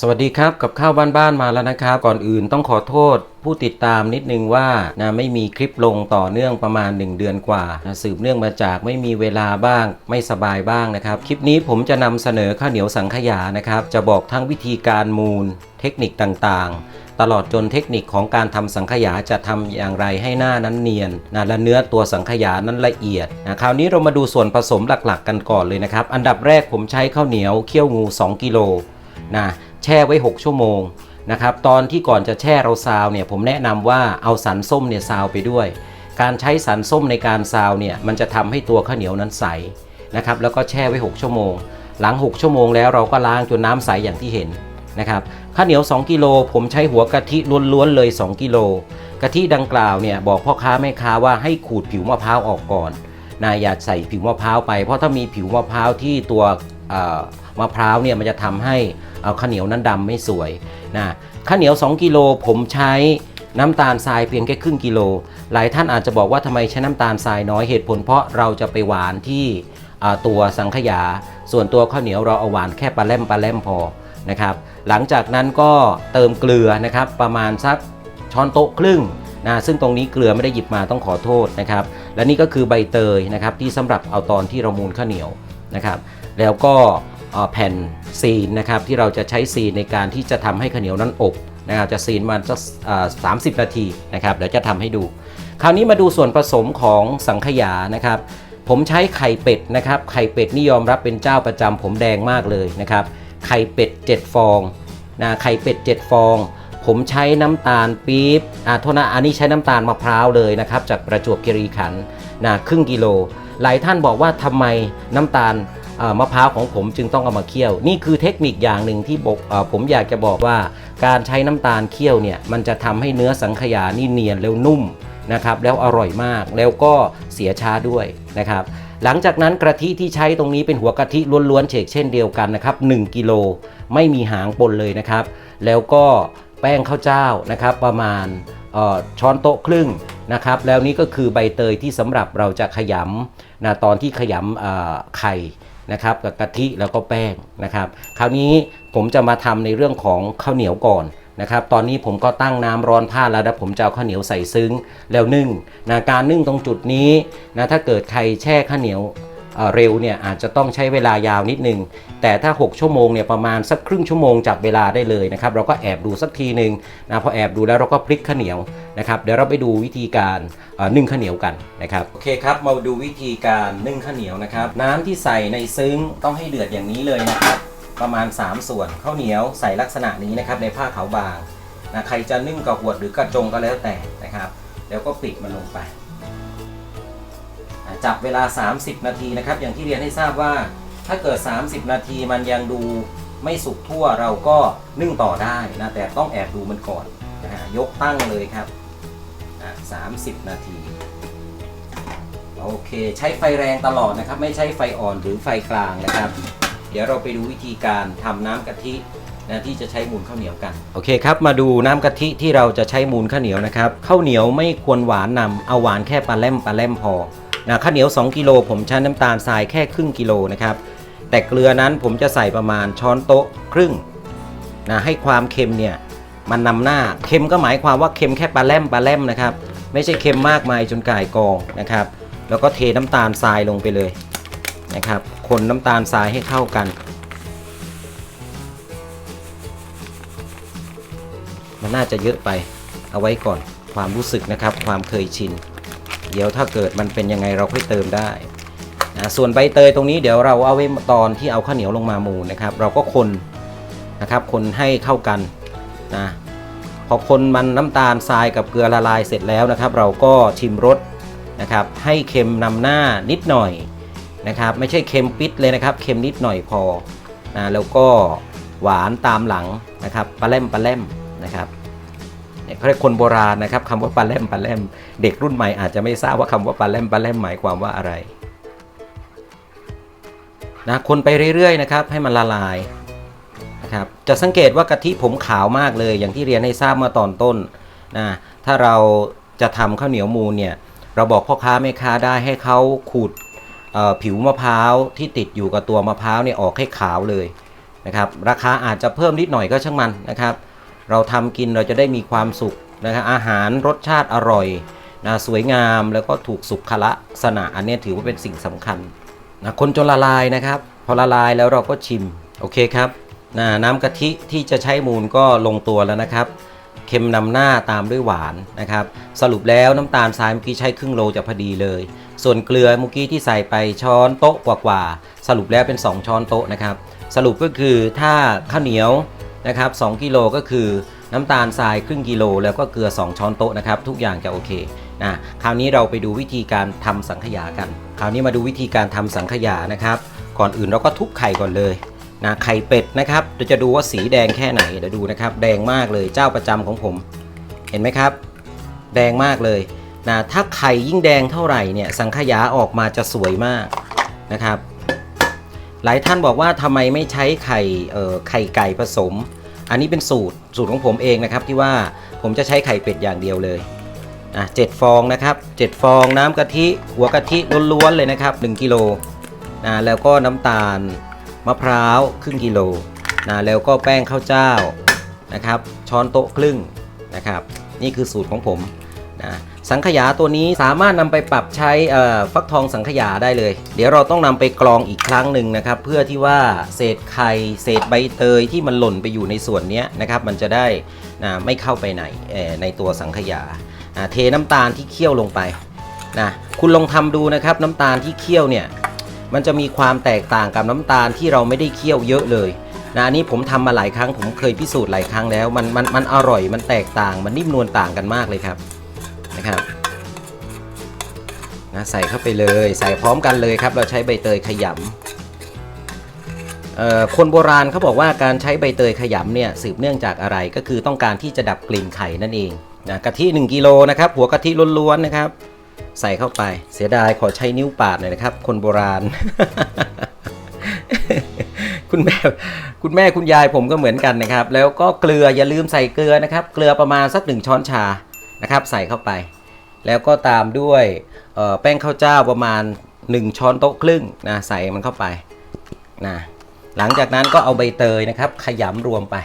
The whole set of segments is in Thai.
สวัสดีครับกับข้าวบ้านๆมาแล้วนะครับ ก่อนอื่นต้องขอโทษผู้ติดตามนิดนึงว่านะไม่มีคลิปลงต่อเนื่องประมาณ 1 เดือนกว่านะสืบเนื่องมาจากไม่มีเวลาบ้าง ไม่สบายบ้างนะครับ คลิปนี้ผมจะนำเสนอข้าวเหนียวสังขยานะครับ จะบอกทั้งวิธีการมูล เทคนิคต่างๆ ตลอดจนเทคนิคของการทำสังขยาจะทำอย่างไรให้หน้านั้นเนียนนะและเนื้อตัวสังขยานั้นละเอียดนะคราวนี้เรามาดูส่วนผสมหลักๆ กันก่อนเลยนะครับ อันดับแรกผมใช้ข้าวเหนียวเคี่ยวงู 2 กิโลนะ แช่ไว้ 6 ชั่วโมงนะครับตอนที่ก่อนจะแช่เราซาวเนี่ยผมแนะนำว่าเอาสันส้มเนี่ยซาวไปด้วย การใช้สันส้มในการซาวเนี่ยมันจะทำให้ตัวข้าวเหนียวนั้นใสนะครับแล้วก็แช่ไว้ 6 ชั่วโมง หลัง 6 ชั่วโมงแล้วเราก็ล้างจนน้ำใสอย่างที่เห็นนะครับข้าวเหนียว 2 กิโลผมใช้หัวกะทิล้วนๆเลย 2 กิโลกะทิดังกล่าวเนี่ยบอกพ่อค้าแม่ค้าว่าให้ขูดผิวมะพร้าวออกก่อนนะอย่าใส่ผิวมะพร้าวไป เพราะถ้ามีผิวมะพร้าวที่ตัวมะพร้าวเนี่ยมันจะทำให้ เอาข้าวเหนียวนั้นดำไม่สวยนะข้าวเหนียว 2 กิโลผมใช้น้ำตาลทรายเพียงแค่ครึ่งกิโล หลายท่านอาจจะบอกว่าทำไมใช้น้ำตาลทรายน้อยเหตุผล เพราะเราจะไปหวานที่ตัวสังขยา ส่วนตัวข้าวเหนียวเราเอาหวานแค่ปลาแล่มปลาแล่มพอนะครับหลังจากนั้นก็เติมเกลือนะครับประมาณสักช้อนโต๊ะครึ่งนะซึ่งตรงนี้เกลือไม่ได้หยิบมาต้องขอโทษนะครับและนี่ก็คือใบเตยนะครับที่สำหรับเอาตอนที่เรามูลข้าวเหนียวนะครับแล้วก็ แผ่นซีนนะครับที่เราจะใช้ซีนในการที่จะทำให้ข้าวเหนียวนั้นอบนะครับจะซีนมันสักสามสิบนาทีนะครับเดี๋ยวจะทำให้ดู คราวนี้มาดูส่วนผสมของสังขยานะครับผมใช้ไข่เป็ดนะครับไข่เป็ดนี่ยอมรับเป็นเจ้าประจำผมแดงมากเลยนะครับไข่เป็ด 7 ฟองนะไข่เป็ด 7 ฟอง ผมใช้น้ำตาลปี๊บอ่าโทษนะอันนี้ใช้น้ำตาลมะพร้าวเลยนะครับจากประจวบคีรีขันธ์นะครึ่งกิโล หลายท่านบอกว่าทำไมน้ำตาล มะพร้าวของผมจึงต้องเอามาเคี่ยว นี่คือเทคนิคอย่างหนึ่งที่บอกผมอยากจะบอกว่า การใช้น้ำตาลเคี่ยวเนี่ยมันจะทำให้เนื้อสังขยานี่เนียนแล้วนุ่มนะครับแล้วอร่อยมากแล้วก็เสียช้าด้วยนะครับหลังจากนั้นกะทิที่ใช้ตรงนี้เป็นหัวกะทิล้วนๆเฉกเช่นเดียวกันนะครับ1กิโลไม่มีหางปนเลยนะครับ แล้วก็แป้งข้าวเจ้านะครับประมาณช้อนโต๊ะครึ่งนะครับแล้วนี่ก็คือใบเตยที่สำหรับเราจะขยำนะตอนที่ขยำไข่ นะครับกับกะทิแล้วก็แป้งนะครับ คราวนี้ผมจะมาทำในเรื่องของข้าวเหนียวก่อนนะครับ ตอนนี้ผมก็ตั้งน้ำร้อนผ้าแล้วนะผมจะเอาข้าวเหนียวใส่ซึ้งแล้วนึ่งนะการนึ่งตรงจุดนี้นะถ้าเกิดใครแช่ข้าวเหนียว เร็วเนี่ยอาจจะต้องใช้เวลายาวนิดนึง แต่ถ้า 6 ชั่วโมงเนี่ยประมาณสักครึ่งชั่วโมงจับเวลาได้เลยนะครับเราก็แอบดูสักทีหนึ่งนะพอแอบดูแล้วเราก็พลิกข้าวเหนียวนะครับเดี๋ยวเราไปดูวิธีการนึ่งข้าวเหนียวกันนะครับโอเคครับมาดูวิธีการนึ่งข้าวเหนียวนะครับน้ำที่ใส่ในซึ้งต้องให้เดือดอย่างนี้เลยนะครับประมาณ 3 ส่วนข้าวเหนียวใส่ลักษณะนี้นะครับในผ้าขาวบางนะใครจะนึ่งกับหวดหรือกระจงก็แล้วแต่นะครับ แล้วก็ปิดมันลงไป จับเวลา 30 นาทีนะครับ อย่างที่เรียนให้ทราบว่า ถ้าเกิด 30 นาทีมันยังดูไม่สุกทั่วเราก็นึ่งต่อได้นะแต่ต้องแอบดูมันก่อนนะฮะยกตั้งเลยครับอะ30นาทีโอเค ใช้ไฟแรงตลอดนะครับ ไม่ใช่ไฟอ่อนหรือไฟกลางนะครับ เดี๋ยวเราไปดูวิธีการทำน้ำกะทินะที่จะใช้มูลข้าวเหนียวกัน โอเคครับ มาดูน้ำกะทิที่เราจะใช้มูลข้าวเหนียวนะครับข้าวเหนียวไม่ควรหวานนำเอาหวานแค่ปลาแล่มปลาแล่มพอ นะข้าวเหนียว 2 กิโลผมใช้น้ำตาลทรายแค่ครึ่งกิโลนะครับ แต่เกลือนั้นผมจะใส่ประมาณช้อนโต๊ะครึ่งนะให้ความเค็มเนี่ยมันนำหน้าเค็มก็หมายความว่าเค็มแค่ปลาแล่มปลาแล่มนะครับ ไม่ใช่เค็มมากมายจนกายกองนะครับ แล้วก็เทน้ำตาลทรายลงไปเลยนะครับ คนน้ำตาลทรายให้เข้ากันมันน่าจะเยอะไปเอาไว้ก่อนความรู้สึกนะครับ ความเคยชิน ดี๋ยวถ้าเกิดมันเป็นยังไงเราค่อยเติมได้นะส่วนใบเตยตรงนี้เดี๋ยวเราเอาไว้ตอนที่เอาข้าวเหนียวลงมามูนนะครับ เราก็คนนะครับคนให้เข้ากันนะพอคนมันน้ำตาลทรายกับเกลือละลายเสร็จแล้วนะครับ เราก็ชิมรสนะครับ ให้เค็มนำหน้านิดหน่อยนะครับ ไม่ใช่เค็มปิดเลยนะครับ เค็มนิดหน่อยพอนะแล้วก็หวานตามหลังนะครับปลาแล่มปลาแล่มนะครับ เขาเรียกคนโบราณนะครับคำว่าปลาแลมปลาแลมเด็กรุ่นใหม่อาจจะไม่ทราบว่าคำว่าปลาแลมปลาแลมหมายความว่าอะไรนะคนไปเรื่อยๆนะครับให้มันละลายนะครับจะสังเกตว่ากะทิผมขาวมากเลย อย่างที่เรียนให้ทราบเมื่อตอนต้นนะถ้าเราจะทำข้าวเหนียวมูลเนี่ยเราบอกพ่อค้าแม่ค้าได้ให้เขาขูดผิวมะพร้าวที่ติดอยู่กับตัวมะพร้าวเนี่ยออกให้ขาวเลยนะครับราคาอาจจะเพิ่มนิดหน่อยก็ช่างมันนะครับ เราทำกินเราจะได้มีความสุขนะครับอาหารรสชาติอร่อยนะสวยงามแล้วก็ถูกสุขลักษณะอันนี้ถือว่าเป็นสิ่งสำคัญนะคนจนละลายนะครับ พอละลายแล้วเราก็ชิมโอเคครับนะน้ำกะทิที่จะใช้มูลก็ลงตัวแล้วนะครับ เค็มนำหน้าตามด้วยหวานนะครับ สรุปแล้วน้ำตาลทรายเมื่อกี้ใช้ครึ่งโลจะพอดีเลย ส่วนเกลือเมื่อกี้ที่ใส่ไปช้อนโต๊ะกว่าๆสรุปแล้วเป็น 2 ช้อนโต๊ะนะครับ สรุปก็คือถ้าข้าวเหนียว นะครับ2กิโลก็คือน้ำตาลทรายครึ่งกิโล แล้วก็เกลือ 2 ช้อนโต๊ะนะครับ ทุกอย่างจะโอเคนะคราวนี้เราไปดูวิธีการทำสังขยากัน คราวนี้มาดูวิธีการทำสังขยานะครับ ก่อนอื่นเราก็ทุบไข่ก่อนเลยนะไข่เป็ดนะครับเราจะดูว่าสีแดงแค่ไหนเดี๋ยวดูนะครับ แดงมากเลยเจ้าประจำของผม เห็นไหมครับ แดงมากเลยนะถ้าไข่ยิ่งแดงเท่าไหร่เนี่ยสังขยาออกมาจะสวยมากนะครับ หลายท่านบอกว่าทำไมไม่ใช้ไข่ไข่ไก่ผสม อันนี้เป็นสูตรสูตรของผมเองนะครับที่ว่าผมจะใช้ไข่เป็ดอย่างเดียวเลยอะเจ็ดฟองนะครับเจ็ดฟองน้ำกะทิหัวกะทิล้วนๆเลยนะครับ1กิโลนะแล้วก็น้ำตาลมะพร้าวครึ่งกิโลนะแล้วก็แป้งข้าวเจ้านะครับช้อนโต๊ะครึ่งนะครับ นี่คือสูตรของผมนะ สังขยาตัวนี้สามารถนำไปปรับใช้ฟักทองสังขยาได้เลย เดี๋ยวเราต้องนำไปกรองอีกครั้งหนึ่งนะครับ เพื่อที่ว่าเศษไข่เศษใบเตยที่มันหล่นไปอยู่ในส่วนนี้นะครับ มันจะได้นะไม่เข้าไปไหนในตัวสังขยาเทน้ำตาลที่เคี่ยวลงไปนะคุณลองทำดูนะครับน้ำตาลที่เคี่ยวเนี่ยมันจะมีความแตกต่างกับน้ำตาลที่เราไม่ได้เคี่ยวเยอะเลยนะอันนี้ผมทำมาหลายครั้งผมเคยพิสูจน์หลายครั้งแล้ว มันมันมันอร่อยมันแตกต่างมันนิ่มนวลต่างกันมากเลยครับ นะครับนะใส่เข้าไปเลยใส่พร้อมกันเลยครับ เราใช้ใบเตยขยำคนโบราณเขาบอกว่าการใช้ใบเตยขยำเนี่ยสืบเนื่องจากอะไรก็คือต้องการที่จะดับกลิ่นไข่นั่นเองนะกะทิ1กิโลนะครับหัวกะทิล้วนๆนะครับ ใส่เข้าไปเสียดายขอใช้นิ้วปาดหน่อยนะครับ คนโบราณ คุณแม่คุณแม่คุณยายผมก็เหมือนกันนะครับ แล้วก็เกลืออย่าลืมใส่เกลือนะครับ เกลือประมาณสักหนึ่งช้อนชา นะครับใส่เข้าไป แล้วก็ตามด้วยแป้งข้าวเจ้าประมาณ 1 ช้อนโต๊ะครึ่งนะใส่มันเข้าไปนะหลังจากนั้นก็เอาใบเตยนะครับขยำรวมไป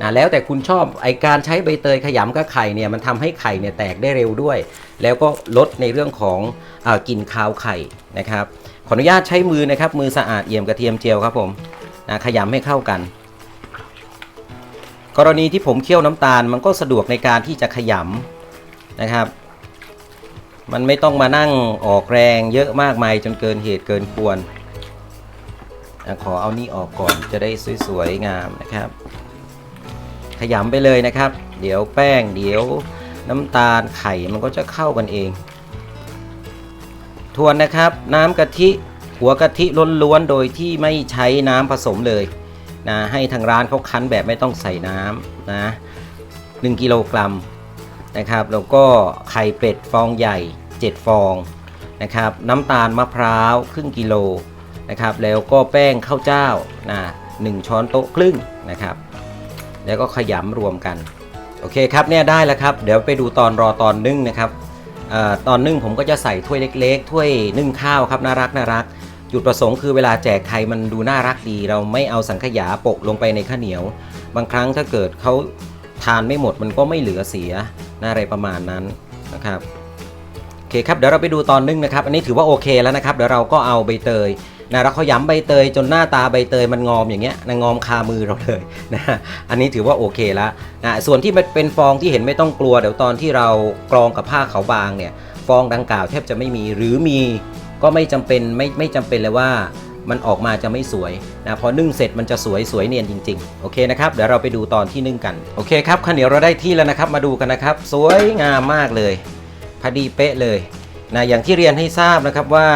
นะแล้วแต่คุณชอบไอการใช้ใบเตยขยำกับไข่เนี่ยมันทำให้ไข่เนี่ยแตกได้เร็วด้วย แล้วก็ลดในเรื่องของอกลิ่นคาวไข่นะครับขออนุญาตใช้มือนะครับมือสะอาดเอี่ยมกระเทียมเจียวครับผมนะขยำให้เข้ากัน กรณีที่ผมเคี่ยวน้ำตาลมันก็สะดวกในการที่จะขยำ นะครับ มันไม่ต้องมานั่งออกแรงเยอะมากมายจนเกินเหตุเกินควร ขอเอานี่ออกก่อนจะได้สวยๆงามนะครับ ขยำไปเลยนะครับ เดี๋ยวแป้งเดี๋ยวน้ำตาลไข่มันก็จะเข้ากันเอง ทวนนะครับน้ำกะทิหัวกะทิล้วนๆโดยที่ไม่ใช้น้ำผสมเลยนะให้ทางร้านเขาคั้นแบบไม่ต้องใส่น้ำนะ1กิโลกรัม นะครับแล้วก็ไข่เป็ดฟองใหญ่ 7 ฟองนะครับน้ำตาลมะพร้าวครึ่งกิโลนะครับแล้วก็แป้งข้าวเจ้านะหนึ่งช้อนโต๊ะครึ่งนะครับแล้วก็ขยำรวมกันโอเคครับเนี่ยได้แล้วครับเดี๋ยวไปดูตอนรอตอนนึ่งนะครับอตอนนึ่งผมก็จะใส่ถ้วยเล็ก ๆ ถ้วยนึ่งข้าวครับน่ารักน่ารักจุดประสงค์คือเวลาแจกใครมันดูน่ารักดี เราไม่เอาสังขยาโปะลงไปในข้าวเหนียว บางครั้งถ้าเกิดเขาทานไม่หมดมันก็ไม่เหลือเสีย อะไรประมาณนั้นนะครับโอเคครับเดี๋ยวเราไปดูตอนนึ่งนะครับ อันนี้ถือว่าโอเคแล้วนะครับเดี๋ยวเราก็เอาใบเตยนะเราขยำใบเตยจนหน้าตาใบเตยมันงอมอย่างเงี้ยนะงอมคามือเราเลยนะอันนี้ถือว่าโอเคแล้วนะส่วนที่มันเป็นฟองที่เห็นไม่ต้องกลัวเดี๋ยวตอนที่เรากรองกับผ้าขาวบางเนี่ยฟองดังกล่าวแทบจะไม่มีหรือมีก็ไม่จำเป็นไม่ไม่จำเป็นเลยว่า มันออกมาจะไม่สวยนะพอนึ่งเสร็จมันจะสวยสวยเนียนจริงๆ โอเคนะครับ เดี๋ยวเราไปดูตอนที่นึ่งกัน โอเคครับข้าวเหนียวเราได้ที่แล้วนะครับ มาดูกันนะครับ สวยงามมากเลยพอดีเป๊ะเลยนะอย่างที่เรียนให้ทราบนะครับว่า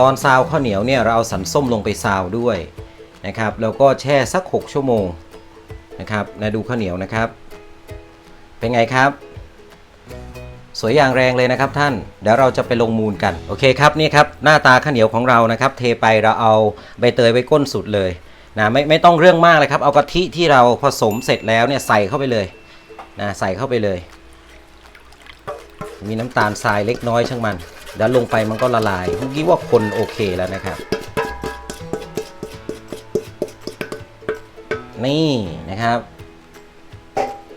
ตอนซาวข้าวเหนียวเนี่ยเราเอาสันส้มลงไปซาวด้วยนะครับแล้วก็แช่สัก 6 ชั่วโมงนะครับนะดูข้าวเหนียวนะครับ เป็นไงครับ สวยอย่างแรงเลยนะครับท่าน เดี๋ยวเราจะไปลงมูลกัน โอเคครับนี่ครับหน้าตาข้าวเหนียวของเรานะครับ เทไปเราเอาใบเตยไว้ก้นสุดเลยนะไม่ไม่ต้องเรื่องมากเลยครับ เอากะทิที่เราผสมเสร็จแล้วเนี่ยใส่เข้าไปเลยนะใส่เข้าไปเลย มีน้ำตาลทรายเล็กน้อยช่างมันเดี๋ยวลงไปมันก็ละลายเมื่อกี้ว่าคนโอเคแล้วนะครับ นี่นะครับ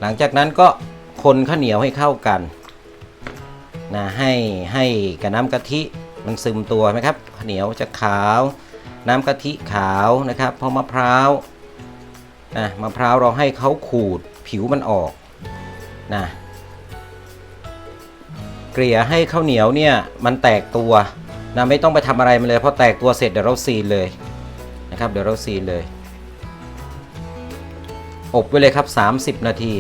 หลังจากนั้นก็คนข้าวเหนียวให้เข้ากัน นะให้ให้กับน้ำกะทิมันซึมตัวไหมครับข้าวเหนียวจะขาว น้ำกะทิขาวนะครับพราะมะพร้าวนะมะพร้าวเราให้เขาขูดผิวมันออกนะเกลี่ยให้ข้าวเหนียวเนี่ยมันแตกตัวนะไม่ต้องไปทำอะไรมันเลยพอแตกตัวเสร็จเดี๋ยวเราซีนเลยนะครับเดี๋ยวเราซีนเลย อบไว้เลยครับ 30 นาที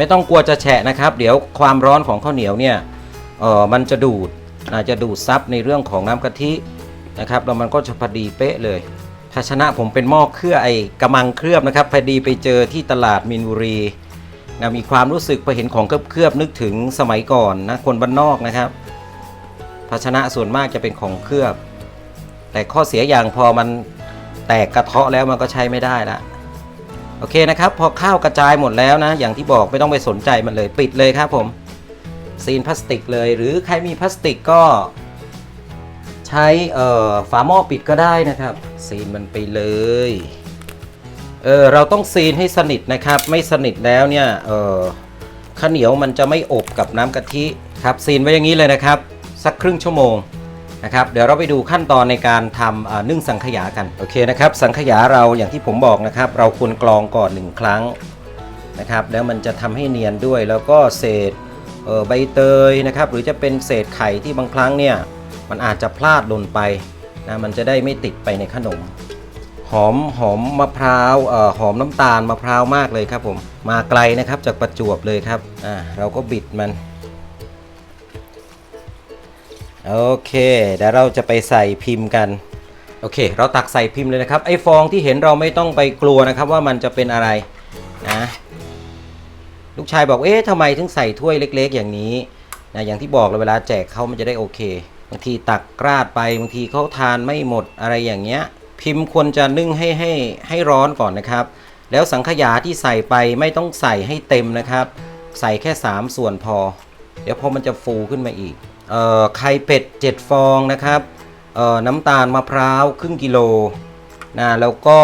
ไม่ต้องกลัวจะแฉะนะครับ เดี๋ยวความร้อนของข้าวเหนียวเนี่ยเออมันจะดูดอาจจะดูดซับในเรื่องของน้ำกะทินะครับแล้วมันก็จะพอดีเป๊ะเลยภาชนะผมเป็นหม้อเคลือบไอ้กระมังเคลือบนะครับพอดีไปเจอที่ตลาดมินบุรีนะมีความรู้สึกพอเห็นของเคลือบๆนึกถึงสมัยก่อนนะคนบ้านนอกนะครับ ภาชนะส่วนมากจะเป็นของเคลือบ แต่ข้อเสียอย่างพอมันแตกกระเทาะแล้วมันก็ใช้ไม่ได้ละ โอเคนะครับพอข้าวกระจายหมดแล้วนะ อย่างที่บอกไม่ต้องไปสนใจมันเลยปิดเลยครับผมซีนพลาสติกเลย หรือใครมีพลาสติกก็ใช้ฝาหม้อปิดก็ได้นะครับ ซีนมันไปเลยเออเราต้องซีนให้สนิทนะครับ ไม่สนิทแล้วเนี่ยเออข้าวเหนียวมันจะไม่อบกับน้ำกะทิครับซีนไว้อย่างนี้เลยนะครับ สักครึ่งชั่วโมง นะครับเดี๋ยวเราไปดูขั้นตอนในการทำนึ่งสังขยากันโอเคนะครับสังขยาเราอย่างที่ผมบอกนะครับ เราควรกรองก่อนหนึ่งครั้งนะครับแล้วมันจะทำให้เนียนด้วยแล้วก็เศษเออใบเตยนะครับหรือจะเป็นเศษไข่ที่บางครั้งเนี่ยมันอาจจะพลาดหล่นไปนะมันจะได้ไม่ติดไปในขนม หอมหอมมะพร้าวออหอมน้ำตาลมะพร้าวมากเลยครับผมมาไกลนะครับจากประจวบเลยครับอ่าเราก็บิดมัน โอเคเดี๋ยวเราจะไปใส่พิมพ์กัน โอเค เราตักใส่พิมพ์เลยนะครับ ไอ้ฟองที่เห็นเราไม่ต้องไปกลัวนะครับว่ามันจะเป็นอะไรนะ ลูกชายบอกเอ๊ะทำไมถึงใส่ถ้วยเล็ก ๆ อย่างนี้นะอย่างที่บอกเลยเวลาแจกเขามันจะได้โอเคบางทีตักกราดไปบางทีเขาทานไม่หมดอะไรอย่างเงี้ย พิมพ์ควรจะนึ่งให้ให้ให้ร้อนก่อนนะครับ แล้วสังขยาที่ใส่ไปไม่ต้องใส่ให้เต็มนะครับ ใส่แค่ 3 ส่วนพอ เดี๋ยวพอมันจะฟูขึ้นมาอีก ไข่เป็ด 7 ฟองนะครับน้ำตาลมะพร้าวครึ่งกิโลนะแล้วก็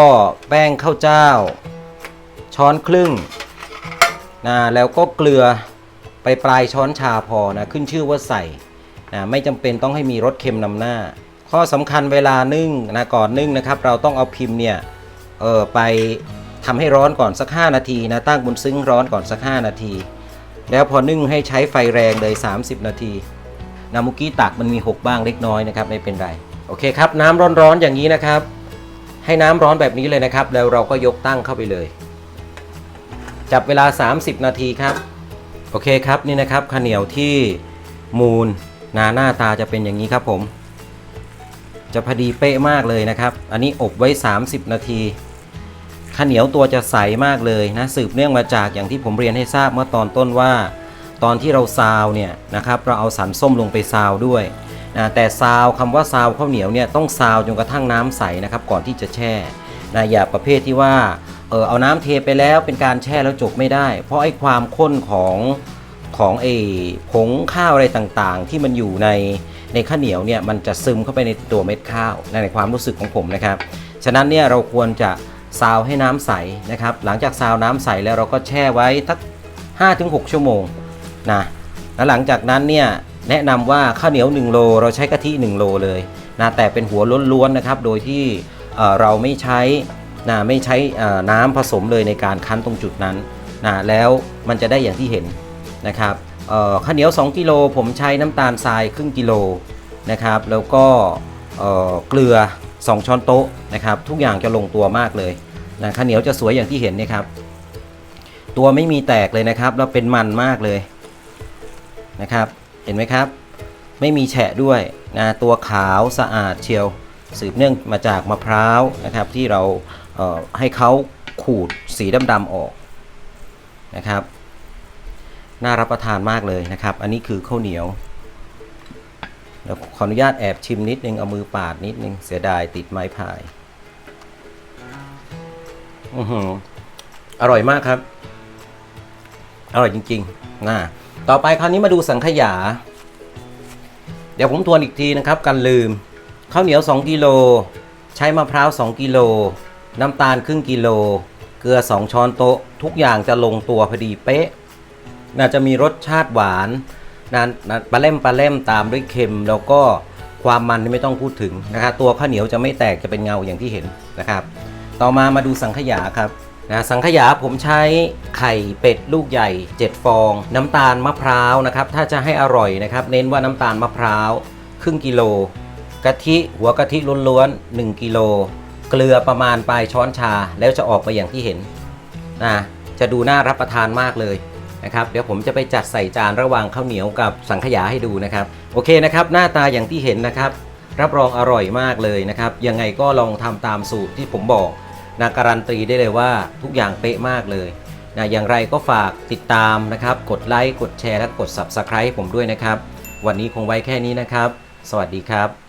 แป้งข้าวเจ้า ช้อนครึ่งนะแล้วก็เกลือไปปลายช้อนชาพอนะขึ้นชื่อว่าใส่นะไม่จำเป็นต้องให้มีรสเค็มนำหน้า ข้อสำคัญเวลานึ่งนะก่อนนึ่งนะครับ เราต้องเอาพิมพ์เนี่ยเออไปทำให้ร้อนก่อนสัก 5 นาทีนะตั้งบนซึ้งร้อนก่อนสัก 5 นาที แล้วพอนึ่งให้ใช้ไฟแรงเลย 30 นาที นามุกี้ตักมันมี 6 บ้างเล็กน้อยนะครับไม่เป็นไร โอเคครับ น้ำร้อนๆอย่างนี้นะครับ ให้น้ำร้อนแบบนี้เลยนะครับ แล้วเราก็ยกตั้งเข้าไปเลย จับเวลา 30 นาทีครับ โอเคครับนี่นะครับข้าวเหนียวที่มูลนาหน้าตาจะเป็นอย่างนี้ครับผม จะพอดีเป๊ะมากเลยนะครับ อันนี้อบไว้ 30 นาทีข้าวเหนียวตัวจะใสมากเลยนะสืบเนื่องมาจากอย่างที่ผมเรียนให้ทราบเมื่อตอนต้นว่า ตอนที่เราซาวเนี่ยนะครับเราเอาสันส้มลงไปซาวด้วยนะแต่ซาวคำว่าซาวข้าวเหนียวเนี่ยต้องซาวจนกระทั่งน้ำใสนะครับก่อนที่จะแช่นะอย่าประเภทที่ว่าเออเอาน้ำเทไปแล้วเป็นการแช่แล้วจบไม่ได้ เพราะไอ้ความข้นของของไอ้ผงข้าวอะไรต่างๆ ที่มันอยู่ในในข้าวเหนียวเนี่ยมันจะซึมเข้าไปในตัวเม็ดข้าวในความรู้สึกของผมนะครับ ฉะนั้นเนี่ยเราควรจะซาวให้น้ำใสนะครับ หลังจากซาวน้ำใสแล้วเราก็แช่ไว้ทัก5-6 ชั่วโมง นะแล้วหลังจากนั้นเนี่ยแนะนำว่าข้าวเหนียว 1 โล เราใช้กะทิ1โลเลยนะแต่เป็นหัวล้วนๆนะครับ โดยที่เราไม่ใช้นะไม่ใช้น้ำผสมเลยในการคั้นตรงจุดนั้นนะแล้วมันจะได้อย่างที่เห็นนะครับข้าวเหนียว 2 กิโลผมใช้น้ำตาลทรายครึ่งกิโลนะครับแล้วก็เกลือ 2 ช้อนโต๊ะนะครับทุกอย่างจะลงตัวมากเลยนะข้าวเหนียวจะสวยอย่างที่เห็นเนยครับตัวไม่มีแตกเลยนะครับแล้วเป็นมันมากเลย นะครับ เห็นไหมครับ ไม่มีแฉะด้วยนะตัวขาวสะอาดเชียว สืบเนื่องมาจากมะพร้าวนะครับ ที่เราเออให้เขาขูดสีดำๆออกนะครับ น่ารับประทานมากเลยนะครับ อันนี้คือข้าวเหนียวเดี๋ยวขออนุญาตแอบชิมนิดนึง เอามือปาดนิดนึง เสียดายติดไม้พายอือหืออร่อยมากครับ อร่อยจริงๆนะ ต่อไปคราวนี้มาดูสังขยา เดี๋ยวผมทวนอีกทีนะครับกันลืม ข้าวเหนียว 2 กิโล ใช้มะพร้าว 2 กิโล น้ำตาลครึ่งกิโล เกลือ 2 ช้อนโต๊ะ ทุกอย่างจะลงตัวพอดีเป๊ะ น่าจะมีรสชาติหวานนะนปลาเล่มปลาเล่มตามด้วยเค็ม แล้วก็ความมันไม่ต้องพูดถึงนะครับตัวข้าวเหนียวจะไม่แตกจะเป็นเงาอย่างที่เห็นนะครับ ต่อมามาดูสังขยาครับ นะสังขยาผมใช้ไข่เป็ดลูกใหญ่ 7 ฟอง น้ำตาลมะพร้าวนะครับ ถ้าจะให้อร่อยนะครับ เน้นว่าน้ำตาลมะพร้าวครึ่งกิโลกะทิหัวกะทิล้วนๆ1กิโลเกลือประมาณปลายช้อนชาแล้วจะออกมาอย่างที่เห็นนะจะดูน่ารับประทานมากเลยนะครับ เดี๋ยวผมจะไปจัดใส่จานระหว่างข้าวเหนียวกับสังขยาให้ดูนะครับ โอเคนะครับ หน้าตาอย่างที่เห็นนะครับ รับรองอร่อยมากเลยนะครับ ยังไงก็ลองทำตามสูตรที่ผมบอก นะการันตีได้เลยว่าทุกอย่างเป๊ะมากเลยนะอย่างไรก็ฝากติดตามนะครับ กดไลค์ กดแชร์ และกด Subscribe ผมด้วยนะครับ วันนี้คงไว้แค่นี้นะครับ สวัสดีครับ